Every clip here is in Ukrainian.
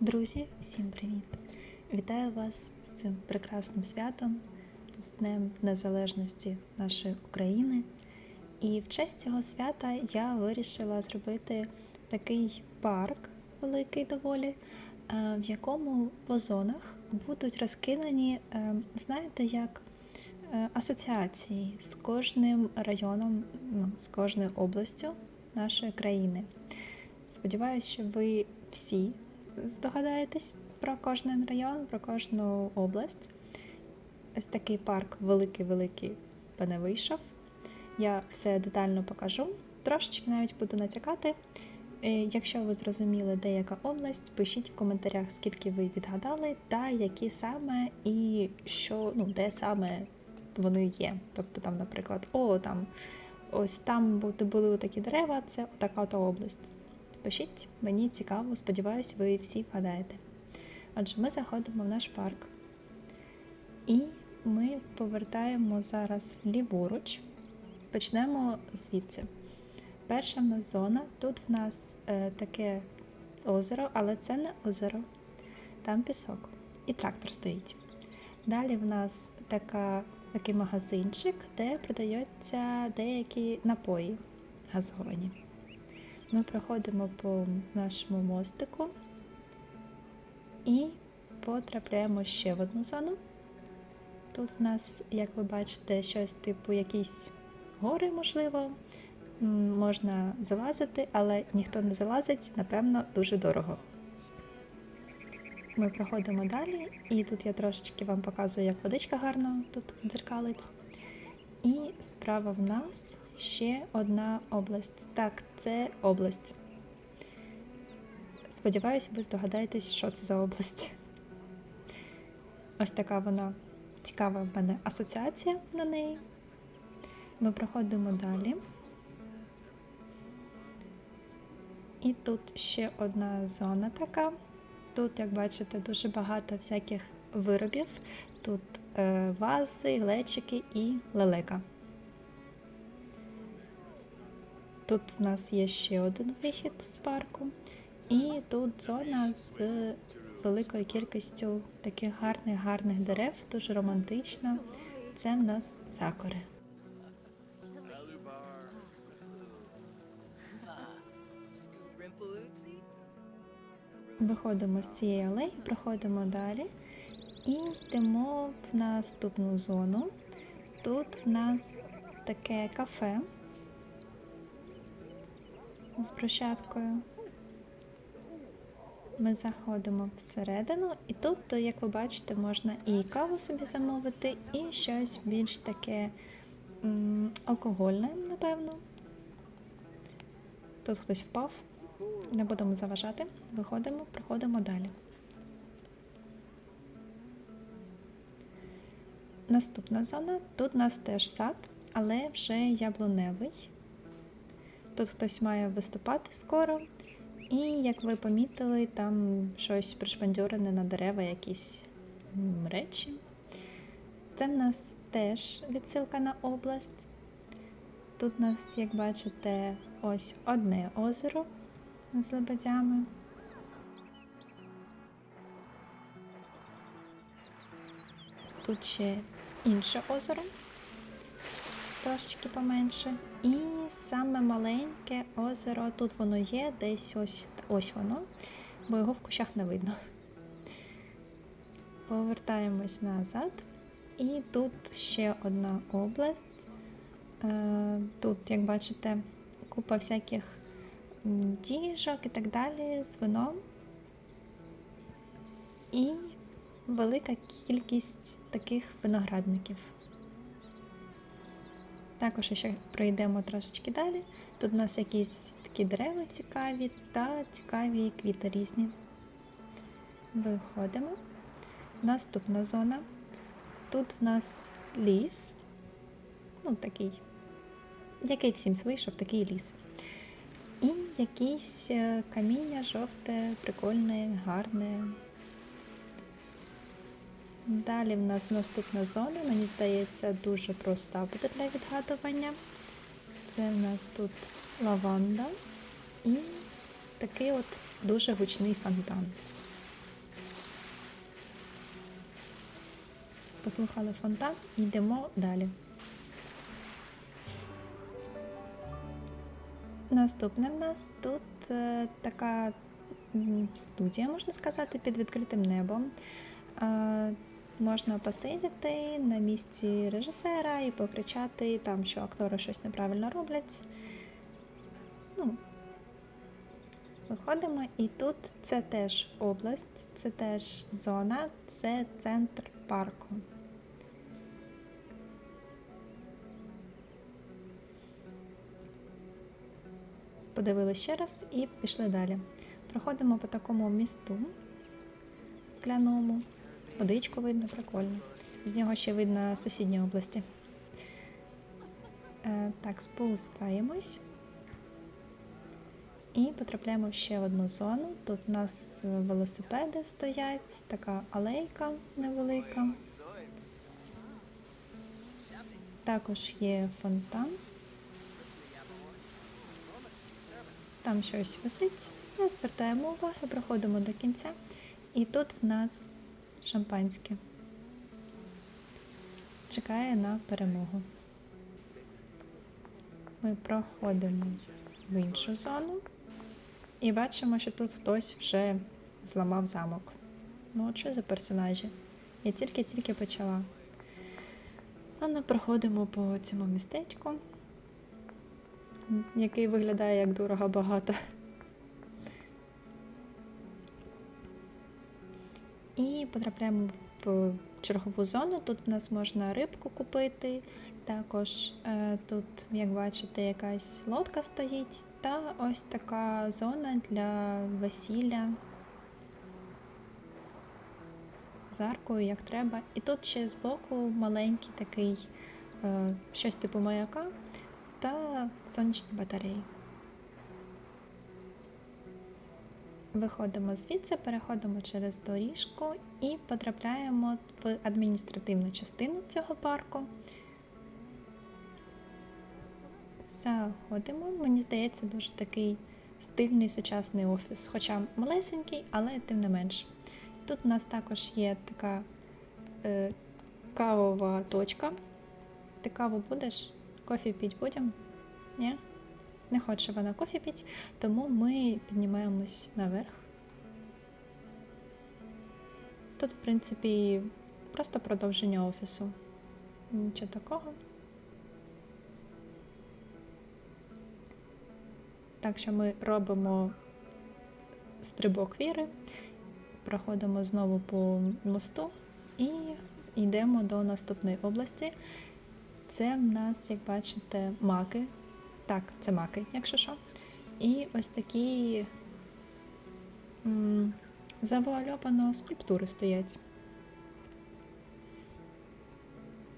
Друзі, всім привіт! Вітаю вас з цим прекрасним святом, з Днем Незалежності нашої України. І в честь цього свята я вирішила зробити такий парк великий доволі, е, в якому по зонах будуть розкидані, е, знаєте, як е, асоціації з кожним районом, ну, з кожною областю нашої країни. Сподіваюсь, що ви всі здогадаєтесь про кожен район, про кожну область. Ось такий парк великий-великий в мене вийшов. Я все детально покажу. Трошечки навіть буду натякати. Е, Якщо ви зрозуміли, де яка область, пишіть в коментарях, скільки ви відгадали, та які саме і що, ну, де саме вони є. Тобто там, наприклад, о, там ось там бу- були такі дерева, це така то область. Пишіть, мені цікаво, сподіваюсь, ви всі вгадаєте. Отже, ми заходимо в наш парк. І ми повертаємо зараз ліворуч. Почнемо звідси. Перша в нас зона. Тут в нас е, таке озеро, але це не озеро. Там пісок. І трактор стоїть. Далі в нас така, такий магазинчик, де продаються деякі напої газовані. Ми проходимо по нашому мостику і потрапляємо ще в одну зону. Тут в нас, як ви бачите, щось типу якісь гори, можливо. Можна залазити, але ніхто не залазить, напевно, дуже дорого. Ми проходимо далі, і тут я трошечки вам показую, як водичка гарно тут дзеркалить. І справа в нас ще одна область. Так, це область. Сподіваюся, ви здогадаєтесь, що це за область. Ось така вона цікава в мене асоціація на неї. Ми проходимо далі. І тут ще одна зона така. Тут, як бачите, дуже багато всяких виробів. Тут е, вази, глечики і лелека. Тут в нас є ще один вихід з парку, і тут зона з великою кількістю таких гарних гарних дерев, дуже романтична. Це в нас сакури. Виходимо з цієї алеї, проходимо далі і йдемо в наступну зону. Тут в нас таке кафе з брусчаткою. Ми заходимо всередину, і тут, то, як ви бачите, можна і каву собі замовити, і щось більш таке м, алкогольне, напевно. Тут хтось впав. Не будемо заважати. Виходимо, проходимо далі. Наступна зона. Тут у нас теж сад, але вже яблуневий. Тут хтось має виступати скоро. І, як ви помітили, там щось пришпандьорене на дерева, якісь речі. Це в нас теж відсилка на область. Тут у нас, як бачите, ось одне озеро з лебедями. Тут ще інше озеро, трошечки поменше. І саме маленьке озеро, тут воно є, десь ось, ось воно, бо його в кущах не видно. Повертаємось назад. І тут ще одна область. Е, Тут, як бачите, купа всяких діжок і так далі з вином. І велика кількість таких виноградників. Також ще пройдемо трошечки далі. Тут у нас якісь такі дерева цікаві та цікаві квіти різні. Виходимо. Наступна зона. Тут в нас ліс. Ну, такий, який всім вийшов, такий ліс. І якесь е, каміння жовте, прикольне, гарне. Далі в нас наступна зона, мені здається, дуже проста буде для відгадування. Це в нас тут лаванда і такий от дуже гучний фонтан. Послухали фонтан йдемо далі. Наступне в нас тут е, така студія, можна сказати, під відкритим небом. Е, Можна посидіти на місці режисера і покричати там, що актори щось неправильно роблять. Ну, виходимо, і тут це теж область, це теж зона, це центр парку. Подивилися ще раз і пішли далі. Проходимо по такому місту скляному. Водичку видно, прикольно. З нього ще видно сусідні області. Е, так, спускаємось. І потрапляємо в ще одну зону. Тут у нас велосипеди стоять, така алейка невелика. Також є фонтан. Там щось висить. Не звертаємо уваги, проходимо до кінця. І тут в нас шампанське. Чекає на перемогу. Ми проходимо в іншу зону і бачимо, що тут хтось вже зламав замок. Ну, от що за персонажі? Я тільки-тільки почала. А ми проходимо по цьому містечку, який виглядає як дорого багато. І потрапляємо в чергову зону. Тут в нас можна рибку купити. Також е, тут, як бачите, якась лодка стоїть, та ось така зона для весілля з аркою, як треба. І тут ще збоку маленький такий е, щось типу маяка та сонячні батареї. Виходимо звідси, переходимо через доріжку і потрапляємо в адміністративну частину цього парку. Заходимо, мені здається, дуже такий стильний сучасний офіс, хоча малесенький, але тим не менш. Тут у нас також є така е, кавова точка. Ти каву будеш? Кофі піть будемо? Ні? Не хоче вона кофі піть, тому ми піднімаємось наверх. Тут, в принципі, просто продовження офісу. Нічого такого. Так що ми робимо стрибок віри, проходимо знову по мосту і йдемо до наступної області. Це в нас, як бачите, маки. Так, це маки, якщо що. І ось такі м, завуальовано скульптури стоять.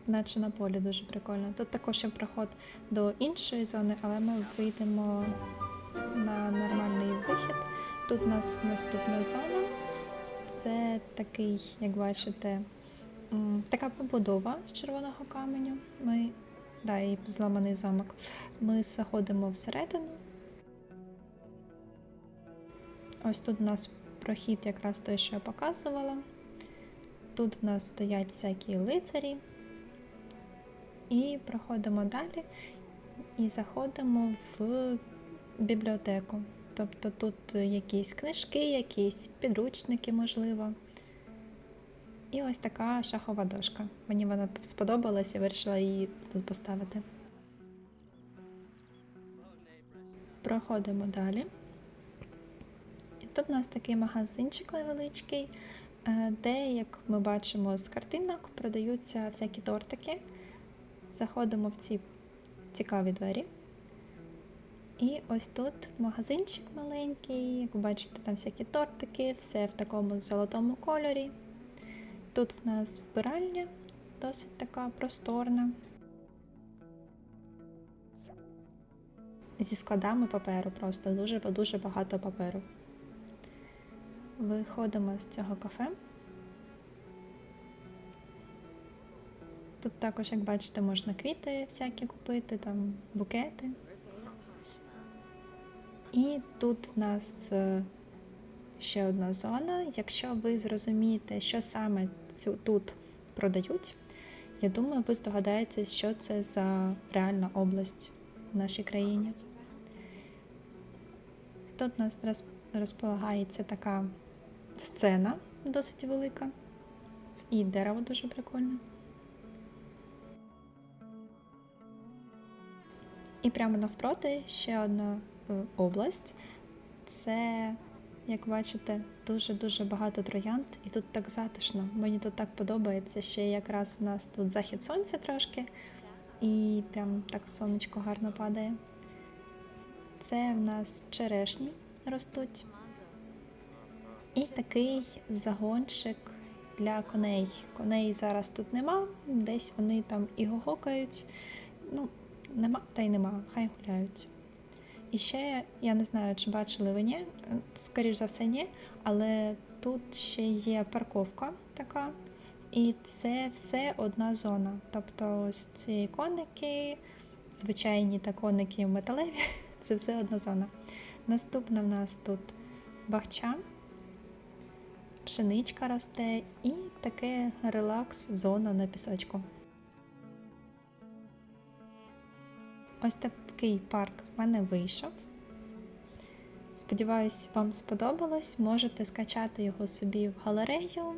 Наче на полі дуже прикольно. Тут також є проход до іншої зони, але ми вийдемо на нормальний вихід. Тут у нас наступна зона. Це такий, як бачите, така побудова з червоного каменю. Ми, да, і зламаний замок. Ми заходимо всередину. Ось тут у нас прохід, якраз той, що я показувала. Тут в нас стоять всякі лицарі. І проходимо далі і заходимо в бібліотеку. Тобто тут якісь книжки, якісь підручники, можливо. І ось така шахова дошка. Мені вона сподобалась, я вирішила її тут поставити. Проходимо далі. І тут у нас такий магазинчик невеличкий, е, де, як ми бачимо з картинок, продаються всякі тортики. Заходимо в ці цікаві двері. І ось тут магазинчик маленький, як ви бачите, там всякі тортики, все в такому золотому кольорі. Тут в нас вбиральня, досить така просторна. Зі складами паперу просто дуже-дуже багато паперу. Виходимо з цього кафе. Тут також, як бачите, можна квіти всякі купити, там букети. І тут в нас е, ще одна зона. Якщо ви зрозумієте, що саме цю тут продають, Я думаю, ви здогадаєтесь, що це за реальна область в нашій країні. Тут у нас розполагається така сцена досить велика, і дерево дуже прикольне. І прямо навпроти ще одна е, область. Це, як бачите, дуже-дуже багато троянд, і тут так затишно. Мені тут так подобається. Ще якраз в нас тут захід сонця трошки, і прям так сонечко гарно падає. Це в нас черешні ростуть. І такий загончик для коней. Коней зараз тут нема, десь вони там і гогокають. Ну, нема та й нема, хай гуляють. І ще я не знаю, чи бачили ви ні, скоріш за все, ні, але тут ще є парковка така, і це все одна зона. Тобто ось ці коники, звичайні та коники металеві, це все одна зона. Наступна в нас тут бахча, пшеничка росте і таке релакс-зона на пісочку. Ось такий парк в мене вийшов. Сподіваюсь, вам сподобалось. Можете скачати його собі в галерею.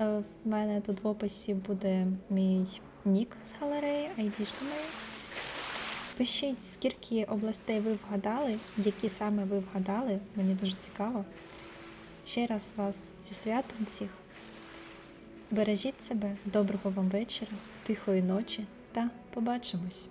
Е, В мене тут в описі буде мій нік з галереї, айдішка моя. Пишіть, скільки областей ви вгадали, які саме ви вгадали. Мені дуже цікаво. Ще раз вас зі святом всіх. Бережіть себе, доброго вам вечора, тихої ночі та побачимось!